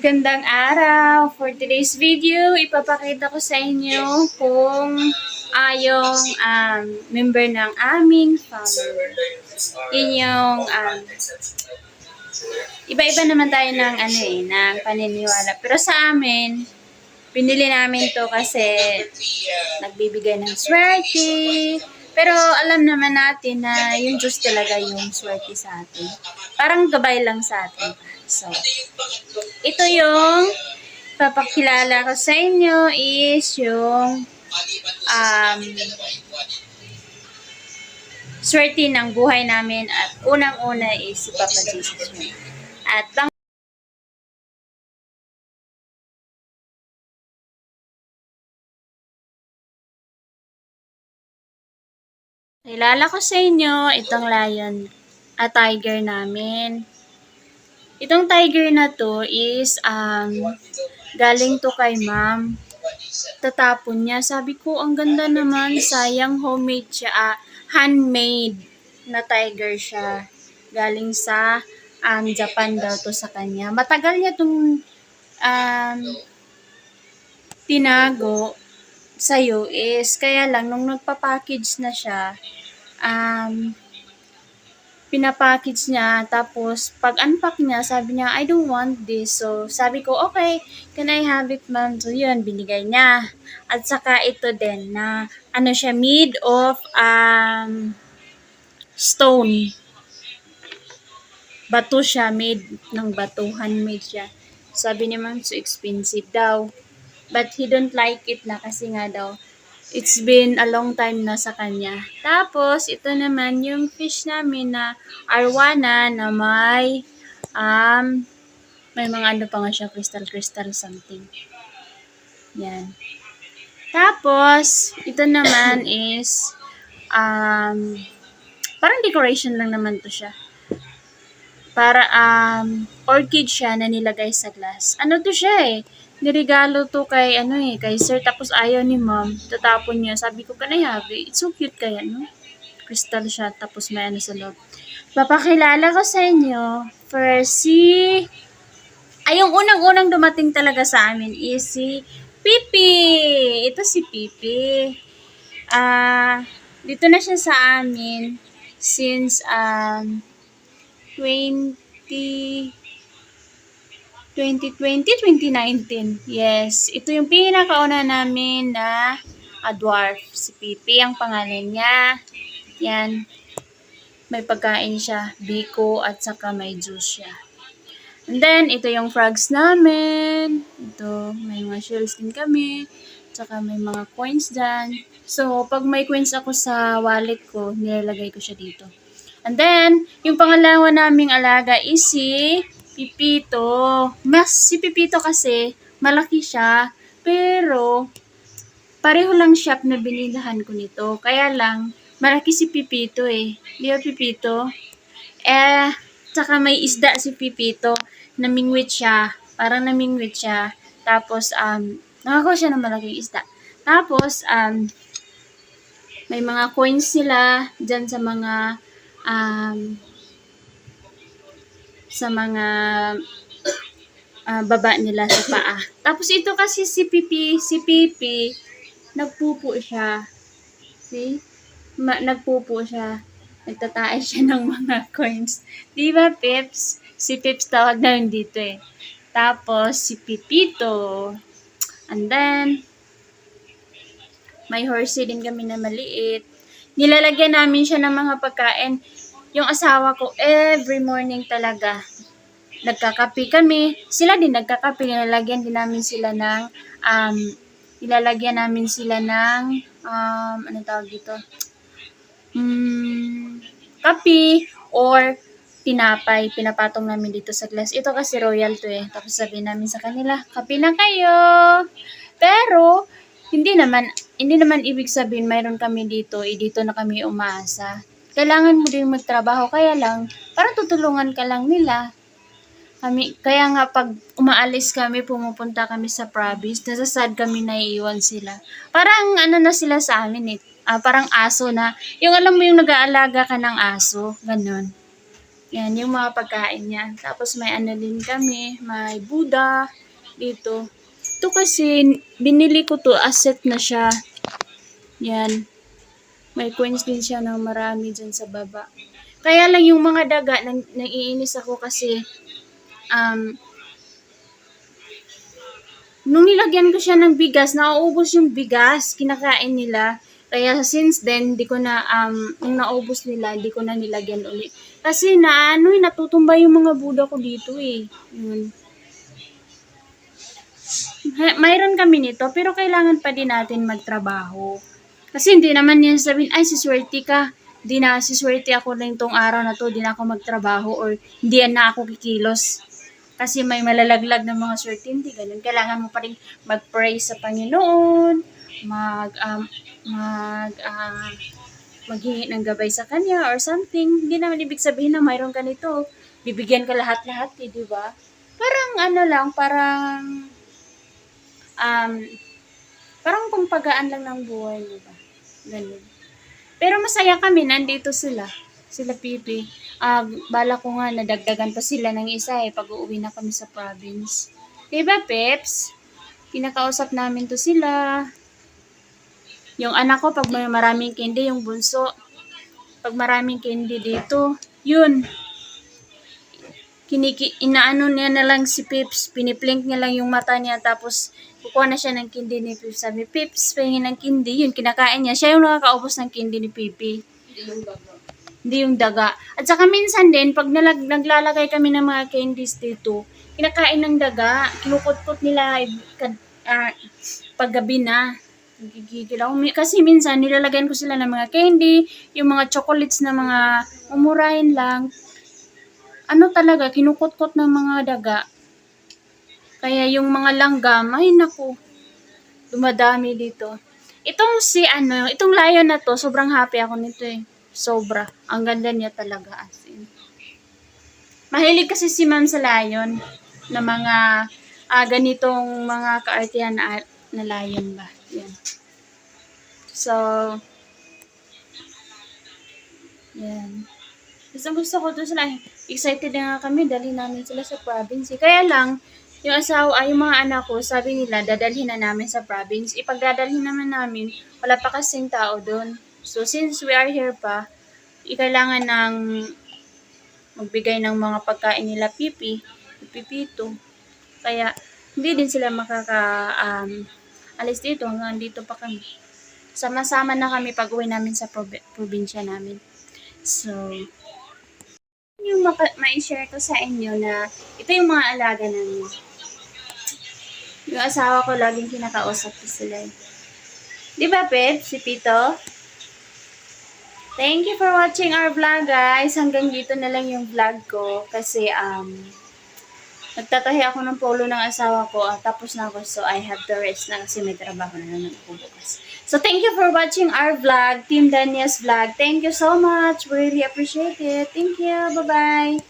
Magandang araw! For today's video, ipapakita ko sa inyo kung ayong um, member ng aming family. Yun yung um, iba-iba naman tayo ng ano eh, ng paniniwala. Pero sa amin, pinili namin to kasi nagbibigay ng swerte. Pero alam naman natin na yung Diyos talaga yung swerte sa atin. Parang gabay lang sa atin. So, ito yung papakilala ko sa inyo is yung um, swerte ng buhay namin at unang-una is si Papa Jesus. At pang Kilala ko sa inyo itong lion at tiger namin. Itong tiger na to is um, galing to kay ma'am. Tatapon niya. Sabi ko, ang ganda naman. Sayang homemade siya. ah, handmade na tiger siya. Galing sa um, Japan daw to sa kanya. Matagal niya tong um, tinago sa US. Kaya lang, nung nagpa-package na siya, um, pinapackage niya, tapos pag unpack niya, sabi niya, I don't want this. So, sabi ko, okay, can I have it, ma'am? So, yun, binigay niya. At saka ito din, na, ano siya, made of, um, stone. Bato siya, made ng bato, handmade siya. Sabi ni ma'am, so expensive daw. But he don't like it na kasi nga daw, it's been a long time na sa kanya. Tapos, ito naman yung fish namin na arwana na may, um, may mga ano pa nga siya, crystal, crystal something. Yan. Tapos, ito naman is, um, parang decoration lang naman to siya. Para, um, orchid siya na nilagay sa glass. Ano to siya eh? Nirigalo to kay, ano eh, kay sir. Tapos ayaw ni mom. Tatapon niya. Sabi ko, can I have it? It's so cute kaya, no? Crystal siya. Tapos may ano sa loob. Papakilala ko sa inyo. First, si... Ay, yung unang-unang dumating talaga sa amin is si Pipi. Ito si Pipi. Ah, dito na siya sa amin since um 20 2020, 2019. Yes, ito yung pinakauna namin na a dwarf. Si Pipi ang pangalan niya. Yan. May pagkain siya, biko at saka may juice siya. And then, ito yung frogs namin. Ito, may mga shells din kami. Tsaka may mga coins dyan. So, pag may coins ako sa wallet ko, nilalagay ko siya dito. And then, yung pangalawa naming alaga is si Pipito. Mas si Pipito kasi, malaki siya. Pero, pareho lang shop na binilahan ko nito. Kaya lang, malaki si Pipito eh. Di ba Pipito? Eh, tsaka may isda si Pipito. Namingwit siya. Parang namingwit siya. Tapos, um, nakakuha siya ng malaking isda. Tapos, um, may mga coins sila dyan sa mga um, sa mga ah, baba nila sa paa. Tapos ito kasi si Pipi, si Pipi, nagpupo siya. See? Ma- nagpupo siya. Nagtatae siya ng mga coins. Di ba, Pips? Si Pips tawag namin dito eh. Tapos, si Pipito. And then, may horsey din kami na maliit. Nilalagyan namin siya ng mga pagkain. Yung asawa ko, every morning talaga, nagkakape kami. Sila din nagkakape. Nilalagyan din namin sila ng, um, nilalagyan namin sila ng, um, ano tawag dito? Hmm, kape or tinapay. Pinapatong namin dito sa glass. Ito kasi royal to eh. Tapos sabihin namin sa kanila, kape na kayo. Pero, hindi naman, hindi naman ibig sabihin mayroon kami dito, eh, dito na kami umaasa. Kailangan mo din magtrabaho, kaya lang, parang tutulungan ka lang nila. Kami, kaya nga pag umaalis kami, pumupunta kami sa province, nasasad kami na iiwan sila. Parang ano na sila sa amin eh, ah, parang aso na, yung alam mo yung nag-aalaga ka ng aso, ganun. Yan, yung mga pagkain niya. Tapos may ano kami, may Buddha dito. Ito kasi, binili ko to, asset na siya. Yan. May coins din siya ng marami dyan sa baba. Kaya lang yung mga daga, nang, naiinis ako kasi, um, nung nilagyan ko siya ng bigas, nauubos yung bigas, kinakain nila. Kaya since then, di ko na, um, nung naubos nila, di ko na nilagyan ulit. Kasi na, ano, eh, natutumba yung mga buda ko dito eh. Yun. Mayroon kami nito, pero kailangan pa din natin magtrabaho. Kasi hindi naman yan sabihin, ay, siswerte ka. Hindi na, siswerte ako na itong araw na to, hindi na ako magtrabaho or hindi na ako kikilos. Kasi may malalaglag ng mga swerte, hindi ganun. Kailangan mo pa rin mag-pray sa Panginoon, mag, um, mag, ah, maghingi ng gabay sa Kanya or something. Hindi naman ibig sabihin na mayroon ka nito. Bibigyan ka lahat-lahat, eh, di ba? Parang ano lang, parang, um, parang pangpagaan lang ng buhay, di ba? Ganun. Pero masaya kami, nandito sila. Sila Pipi. Ah, bala ko nga, nadagdagan pa sila ng isa eh, pag uuwi na kami sa province. Diba, Peps? Kinakausap namin to sila. Yung anak ko, pag may maraming candy, yung bunso. Pag maraming candy dito, yun. Kiniki, inaano niya na lang si Pips, piniplink niya lang yung mata niya, tapos kukuha na siya ng candy ni Pips. Sabi, Pips, pahingin ng candy. Yun, kinakain niya. Siya yung nakakaubos ng candy ni Pipi. Hindi yung daga. At saka minsan din, pag nalag, naglalagay kami ng mga candies dito, kinakain ng daga, kinukot-kot nila eh, kad, ah, paggabi na. Gigigil ako. Kasi minsan, nilalagyan ko sila ng mga candy, yung mga chocolates na mga umurahin lang. Ano talaga, kinukot-kot ng mga daga. Kaya yung mga langgam, ay naku, dumadami dito. Itong si ano, itong lion na to, sobrang happy ako nito eh. Sobra. Ang ganda niya talaga as in. Mahilig kasi si ma'am sa lion na mga ah, ganitong mga kaartihan na, na lion ba. Yan. So, yan. Gusto gusto ko to sila. Excited na nga kami, dali namin sila sa province. eh. Kaya lang, yung asawa, ay yung mga anak ko, sabi nila, dadalhin na namin sa province. Ipagdadalhin naman namin, wala pa kasing tao doon. So, since we are here pa, ikailangan ng magbigay ng mga pagkain nila pipi, pipito. Kaya, hindi din sila makaka, um, alis dito hanggang dito pa kami. Sama-sama na kami pag uwi namin sa probi- probinsya namin. So, yung maka- ma-share ko sa inyo na ito yung mga alaga namin. Yung asawa ko laging kinakausap ko sila. eh. Di ba, Pep? Si Pito? Thank you for watching our vlog, guys. Hanggang dito na lang yung vlog ko. Kasi, um, nagtatahi ako ng polo ng asawa ko. at tapos na ako. So, I have to rest na kasi may trabaho na naman ako bukas. So, thank you for watching our vlog. Team Dania's vlog. Thank you so much. Really appreciate it. Thank you. Bye-bye.